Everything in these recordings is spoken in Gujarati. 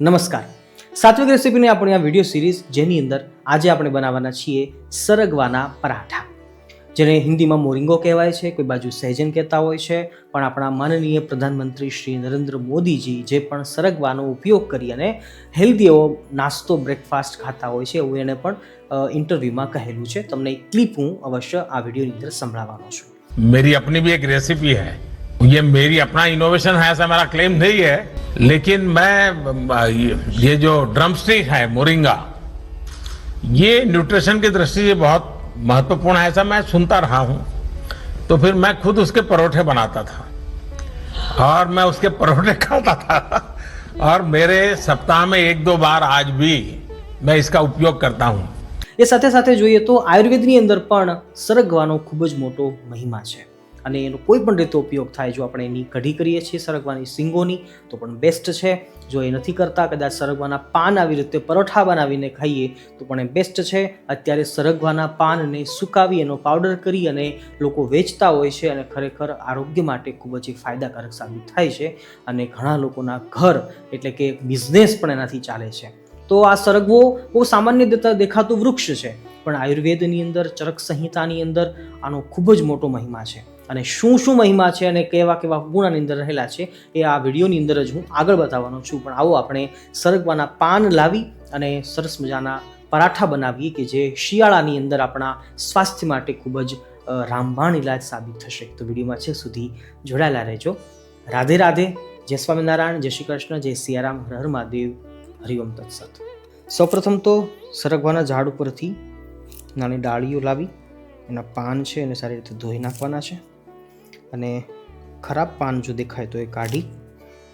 નમસ્કાર. સાત્વિક રેસીપીની આપણી આ વીડિયો સિરીઝ જેની અંદર આજે આપણે બનાવવાના છીએ સરગવાના પરાઠા. જેને હિન્દીમાં મોરિંગો કહેવાય છે, કોઈ બાજુ સહેજન કહેતા હોય છે, પણ આપણા માનનીય પ્રધાનમંત્રી શ્રી નરેન્દ્ર મોદીજી જે પણ સરગવાનો ઉપયોગ કરી અને હેલ્ધી એવો નાસ્તો બ્રેકફાસ્ટ ખાતા હોય છે, એવું એણે પણ ઇન્ટરવ્યૂમાં કહેલું છે. તમને એક ક્લિપ હું અવશ્ય આ વિડીયોની અંદર સંભળાવવાનો છું. મેરી અપની બી એક રેસીપી હૈ. ये मेरी अपना इनोवेशन है ऐसा मेरा क्लेम नहीं है लेकिन मैं ये- ये जो ड्रम स्टिक है मोरिंगा ये न्यूट्रिशन की दृष्टि से बहुत महत्वपूर्ण है ऐसा मैं सुनता रहा हूं तो फिर मैं खुद उसके परोठे बनाता था और मैं उसके परोठे खाता था और मेरे सप्ताह में एक दो बार आज भी मैं इसका उपयोग करता हूं એ સાથે સાથે જોઈએ તો આયુર્વેદની અંદર પણ સરગવાનો ખૂબ જ મોટો મહિમા છે અને એનો કોઈ પણ રીતે ઉપયોગ થાય જો આપણે એની કઢી કરીએ છીએ સરગવાની સિંગોની, તો પણ બેસ્ટ છે. જો એ નથી કરતા, કદાચ સરગવાના પાન આવી રીતે પરોઠા બનાવીને ખાઈએ, તો પણ એ બેસ્ટ છે. અત્યારે સરગવાના પાનને સુકાવી એનો પાવડર કરી અને લોકો વેચતા હોય છે અને ખરેખર આરોગ્ય માટે ખૂબ જ ફાયદાકારક સાબિત થાય છે અને ઘણા લોકોના ઘર એટલે કે બિઝનેસ પણ એનાથી ચાલે છે. તો આ સરગવો બહુ સામાન્ય રીતે દેખાતું વૃક્ષ છે, પણ આયુર્વેદની અંદર, ચરક સંહિતાની અંદર આનો ખૂબ જ મોટો મહિમા છે. અને શું શું મહિમા છે અને કેવા કેવા ગુણ અંદર રહેલા છે એ આ વિડીયોની અંદર જ હું આગળ બતાવવાનો છું. પણ આવો આપણે સરગવાના પાન લાવી અને સરસ મજાના પરાઠા બનાવીએ કે જે શિયાળાની અંદર આપણા સ્વાસ્થ્ય માટે ખૂબ જ રામબાણ ઇલાજ સાબિત થશે. તો વિડીયોમાં છે સુધી જોડાયેલા રહેજો. રાધે રાધે. જય સ્વામિનારાયણ, જય શ્રી કૃષ્ણ, જય સિયારામ, હર હર મહાદેવ. હરિઓમ તત્સત. સૌપ્રથમ તો સરગવાના ઝાડ ઉપરથી નાની ડાળીઓ લાવી. એના પાન છે, એને સારી રીતે ધોઈ નાખવાના છે. અને ખરાબ પાન જો દેખાય તો એ કાઢી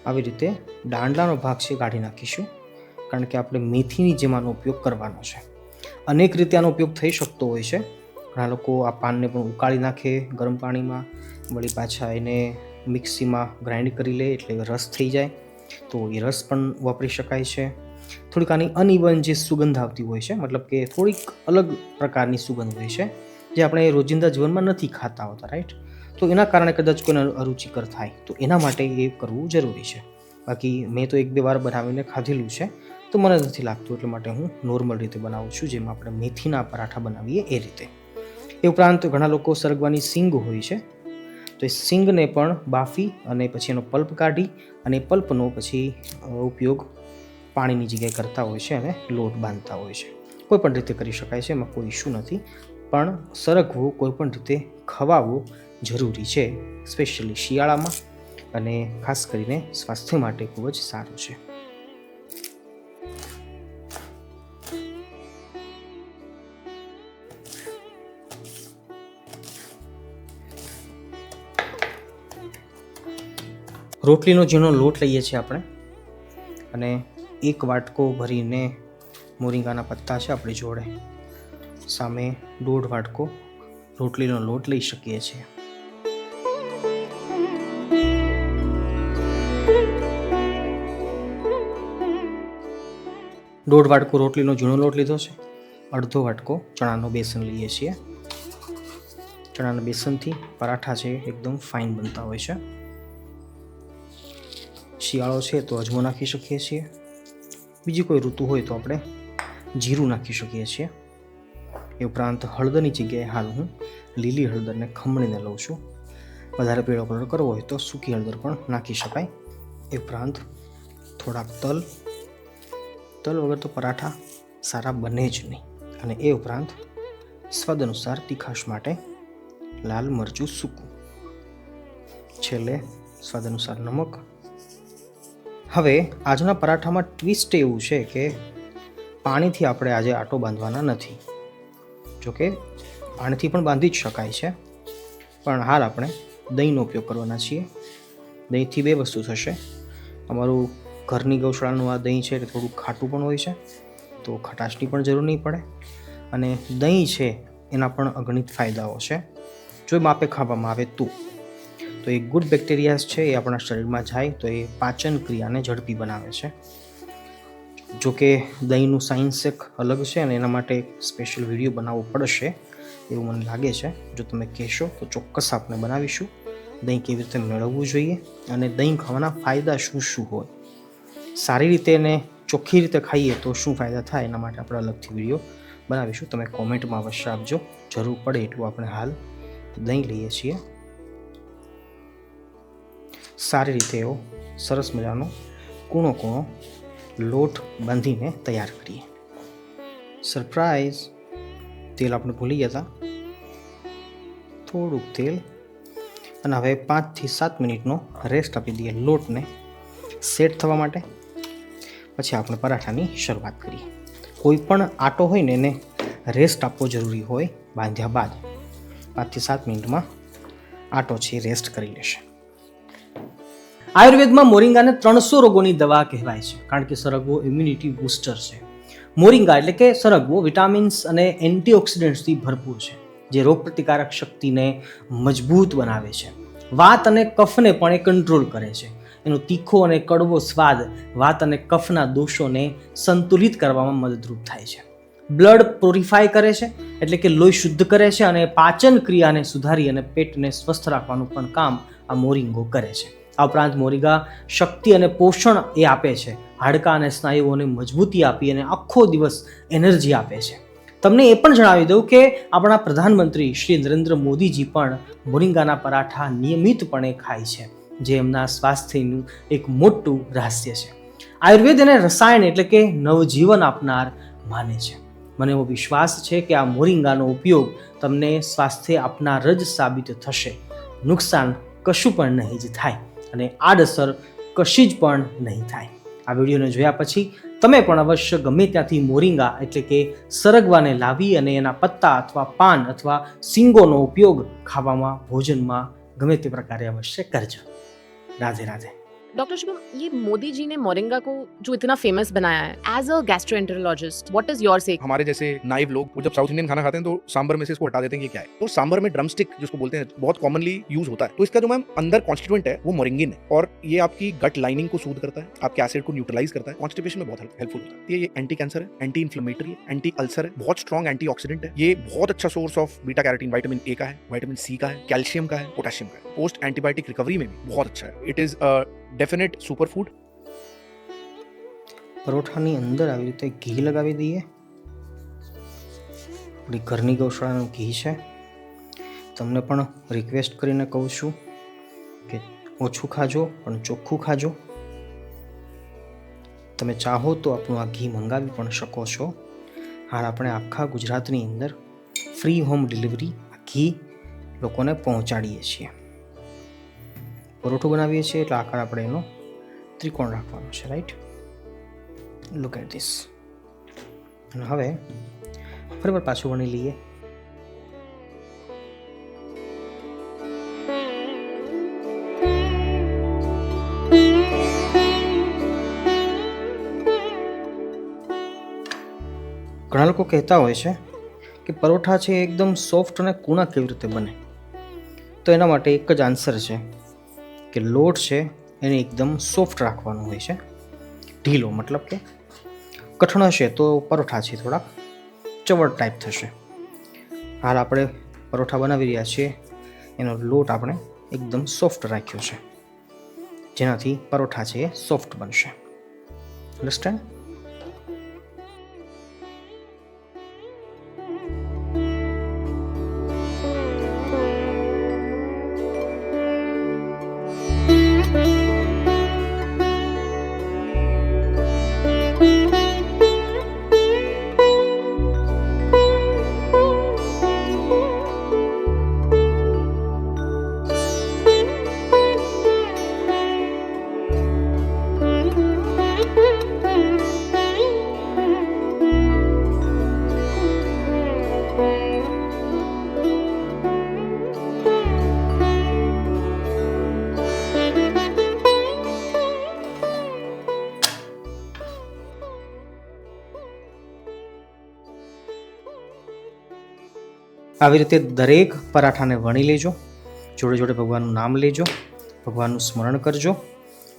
આવી રીતે દાંડલાનો ભાગ છે કાઢી નાખીશું. કારણ કે આપણે મેથીની જેમ આનો ઉપયોગ કરવાનો છે. અનેક રીતે આનો ઉપયોગ થઈ શકતો હોય છે. ઘણા લોકો આ પાનને પણ ઉકાળી નાખે ગરમ પાણીમાં, વળી પાછા એને મિક્સીમાં ગ્રાઇન્ડ કરી લે એટલે રસ થઈ જાય. તો એ રસ પણ વાપરી શકાય છે. થોડીક આની અનઇવન જે સુગંધ આવતી હોય છે, મતલબ કે થોડીક અલગ પ્રકારની સુગંધ હોય છે, જે આપણે રોજિંદા જીવનમાં નથી ખાતા હોતા રાઈટ તો એના કારણે કદાચ કોઈને અરુચિકર થાય. તો એના માટે એ કરવું જરૂરી છે. બાકી મેં તો એક બે વાર બનાવીને ખાધેલું છે. તો મને નથી લાગતું એટલે માટે હું નોર્મલ રીતે બનાવું છું, જેમાં આપણે મેથીના પરાઠા બનાવીએ એ રીતે. એ ઉપરાંત ઘણા લોકો સરગવાની સિંગ હોય છે. તો એ સિંગને પણ બાફી અને પછી એનો પલ્પ કાઢી અને પલ્પનો પછી ઉપયોગ પાણીની જગ્યાએ કરતા હોય છે અને લોટ બાંધતા હોય છે. કોઈ પણ રીતે કરી શકાય છે, એમાં કોઈ ઇશ્યુ નથી. પણ સરગવું કોઈ પણ રીતે ખવાવવું જરૂરી છે, સ્પેશિયલી શિયાળામાં અને ખાસ કરીને સ્વાસ્થ્ય માટે ખૂબ જ સારું છે. રોટલીનો ઝીણો લોટ લઈએ છીએ આપણે અને એક વાટકો ભરીને મોરિંગાના પત્તા છે આપણી જોડે. સામે દોઢ વાટકો રોટલીનો લોટ લઈ શકીએ છીએ. દોઢ વાટકો રોટલીનો ઝીણો લોટ લીધો છે. અડધો વાટકો ચણાનો બેસન લઈએ છીએ. ચણાના બેસનથી પરાઠા છે એકદમ ફાઇન બનતા હોય છે. શિયાળો છે તો અજમો નાખી શકીએ છીએ. બીજી કોઈ ઋતુ હોય તો આપણે જીરું નાખી શકીએ છીએ. એ ઉપરાંત હળદરની જગ્યાએ હાલ હું લીલી હળદરને ખમણીને લઉં છું. વધારે પીળો કલર કરવો હોય તો સૂકી હળદર પણ નાખી શકાય. એ ઉપરાંત થોડાક તલ તલ વગર તો પરાઠા સારા બને જ નહીં. અને એ ઉપરાંત સ્વાદ અનુસાર તીખાશ માટે લાલ મરચું સૂકું. છેલ્લે સ્વાદ અનુસાર નમક. હવે આજના પરાઠામાં ટ્વિસ્ટ એવું છે કે પાણીથી આપણે આજે આટો બાંધવાના નથી. જોકે પાણીથી પણ બાંધી જ શકાય છે. પણ હાલ આપણે દહીંનો ઉપયોગ કરવાના છીએ. દહીંથી બે વસ્તુ થશે. અમારું ઘરની ગૌશાળાનું આ દહીં છે એટલે થોડું ખાટું પણ હોય છે, તો ખટાશની પણ જરૂર નહીં પડે. અને દહીં છે એના પણ અગણિત ફાયદાઓ છે. જો માપે ખાવામાં આવે તો. તો એ ગુડ બેક્ટેરિયાઝ છે એ આપણા શરીરમાં જાય તો એ પાચન ક્રિયાને ઝડપી બનાવે છે. જો કે દહીંનું સાયન્સ એક અલગ છે અને એના માટે સ્પેશિયલ વીડિયો બનાવવો પડશે એવું મને લાગે છે. જો તમે કહેશો તો ચોક્કસ આપણે બનાવીશું. દહીં કેવી રીતે મેળવવું જોઈએ અને દહીં ખાવાના ફાયદા શું શું હોય? સારી રીતે એને ચોખ્ખી રીતે ખાઈએ તો શું ફાયદા થાય એના માટે આપણે અલગથી વીડિયો બનાવીશું. તમે કોમેન્ટમાં અવશ્ય આપજો. જરૂર પડે એટલું આપણે હાલ દહીં લઈએ છીએ. સારી રીતે એવો સરસ મજાનો કૂણો કૂણો લોટ બાંધીને તૈયાર કરીએ. સરપ્રાઈઝ તેલ આપણે ભૂલી ગયા હતા. થોડુંક તેલ. અને હવે પાંચથી સાત મિનિટનો રેસ્ટ આપી દઈએ લોટને સેટ થવા માટે. પછી આપણે પરાઠાની શરૂઆત કરીએ. કોઈ પણ આટો હોય ને એને રેસ્ટ આપવો જરૂરી હોય બાંધ્યા બાદ પાંચથી સાત મિનિટમાં આટો છે રેસ્ટ કરી લેશે. આયુર્વેદમાં મોરિંગાને ત્રણસો રોગોની દવા કહેવાય છે, કારણ કે સરગવો ઇમ્યુનિટી બૂસ્ટર છે. મોરિંગા એટલે કે સરગવો વિટામિન્સ અને એન્ટીઓક્સિડન્ટ્સથી ભરપૂર છે, જે રોગપ્રતિકારક શક્તિને મજબૂત બનાવે છે. વાત અને કફને પણ એ કંટ્રોલ કરે છે. એનો તીખો અને કડવો સ્વાદ વાત અને કફના દોષોને સંતુલિત કરવામાં મદદરૂપ થાય છે. બ્લડ પ્યોરિફાય કરે છે, એટલે કે લોહી શુદ્ધ કરે છે અને પાચન ક્રિયાને સુધારી અને પેટને સ્વસ્થ રાખવાનું પણ કામ આ મોરિંગો કરે છે. આ ઉપરાંત મોરિંગા શક્તિ અને પોષણ એ આપે છે. હાડકાં અને સ્નાયુઓને મજબૂતી આપી અને આખો દિવસ એનર્જી આપે છે. તમને એ પણ જણાવી દઉં કે આપણા પ્રધાનમંત્રી શ્રી નરેન્દ્ર મોદીજી પણ મોરિંગાના પરાઠા નિયમિતપણે ખાય છે, જે એમના સ્વાસ્થ્યનું એક મોટું રહસ્ય છે. આયુર્વેદ અને રસાયણ એટલે કે નવજીવન આપનાર માને છે. મને એવો વિશ્વાસ છે કે આ મોરિંગાનો ઉપયોગ તમને સ્વાસ્થ્ય આપનાર જ સાબિત થશે. નુકસાન કશું પણ નહીં જ થાય. અને આડઅસર કશી જ પણ નહીં થાય. આ વિડીયોને જોયા પછી તમે પણ અવશ્ય ગમે ત્યાંથી મોરિંગા એટલે કે સરગવાને લાવી અને એના પત્તા અથવા પાન અથવા સિંગોનો ઉપયોગ ખાવામાં, ભોજનમાં ગમે તે પ્રકારે અવશ્ય કરજો. રાધે રાધે. डॉक्टर शुभम, ये मोदी जी ने मोरिंगा को जो इतना फ़ेमस बनाया है as a gastroenterologist what is your say हमारे जैसे नाइव लोग, वो जब साउथ इंडियन खाना खाते हैं तो सांबर में से इसको हटा देते हैं ये क्या है। तो सांबर में ड्रम स्टिक जिसको बोलते हैं, बहुत कॉमनली यूज़ होता है। तो इसका जो मैम अंदर कॉन्स्टिट्यूएंट है, वो मोरिंगिन है। और ये आपकी गट लाइनिंग को सूद करता है, आपके एसिड को न्यूट्रलाइज करता है। कॉन्स्टिपेशन में बहुत हेल्पफुल होता है। ये ये एंटी कैंसर है एंटी इन्फ्लेमेटरी एंटी अल्सर है, बहुत स्ट्रॉन्ग एंटी है। ये बहुत अच्छा source of beta carotene vitamin A का है वाइटामिन सी का है कैल्शियम का है पोटेशियम का है। पोस्ट एंटीबायोटिक रिकवरी में भी बहुत अच्छा है। इट इज़ ડેફિનેટ સુપરફૂડ પરોઠાની અંદર આવી રીતે ઘી લગાવી દઈએ. આપણી ઘરની ગૌશાળાનું ઘી છે. તમને પણ રિક્વેસ્ટ કરીને કહું છું કે ઓછું ખાજો, પણ ચોખ્ખું ખાજો. તમે ચાહો તો આપણું આ ઘી મંગાવી પણ શકો છો. હાલ આપણે આખા ગુજરાતની અંદર ફ્રી હોમ ડિલિવરી આ ઘી લોકોને પહોંચાડીએ છીએ. પરોઠું બનાવીએ છીએ એટલે આકાર આપણે એનો ત્રિકોણ રાખવાનો છે રાઈટ લુક એટ ધીસ અને હવે ફરીવાર પાછું વણી લઈએ. ઘણા લોકો કહેતા હોય છે કે પરોઠા છે એકદમ સોફ્ટ અને કૂણા કેવી રીતે બને? તો એના માટે એક જ આન્સર છે. કે લોટ છે એને એકદમ સોફ્ટ રાખવાનો હોય છે. ઢીલો મતલબ કે કઠણ હશે તો પરોઠા છે થોડાક. ચવડ ટાઈપ થશે. હાલ આપણે પરોઠા બનાવી રહ્યા છીએ. એનો લોટ આપણે એકદમ સોફ્ટ રાખ્યો છે. જેનાથી પરોઠા છે એ સોફ્ટ બનશે. અન્ડરસ્ટેન્ડ આવી રીતે દરેક પરાઠાને વણી લેજો. જોડે જોડે ભગવાનનું નામ લેજો. ભગવાનનું સ્મરણ કરજો.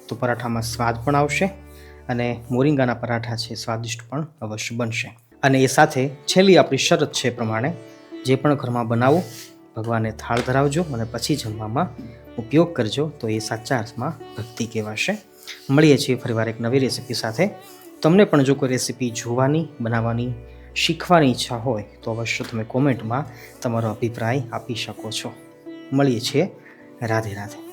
તો પરાઠામાં સ્વાદ પણ આવશે અને મોરિંગાના પરાઠા છે સ્વાદિષ્ટ પણ અવશ્ય બનશે. અને એ સાથે છેલ્લી આપણી શરત છે પ્રમાણે જે પણ ઘરમાં બનાવો, ભગવાનને થાળ ધરાવજો અને પછી જમવામાં ઉપયોગ કરજો. તો એ સાચા અર્થમાં ભક્તિ કહેવાશે. મળીએ છીએ ફરીવાર એક નવી રેસીપી સાથે. તમને પણ જો કોઈ રેસીપી જોવાની, બનાવવાની શીખવાની ઈચ્છા હોય તો અવશ્ય તમે કોમેન્ટમાં તમારો અભિપ્રાય આપી શકો છો. મળીએ છીએ રાધે રાધે.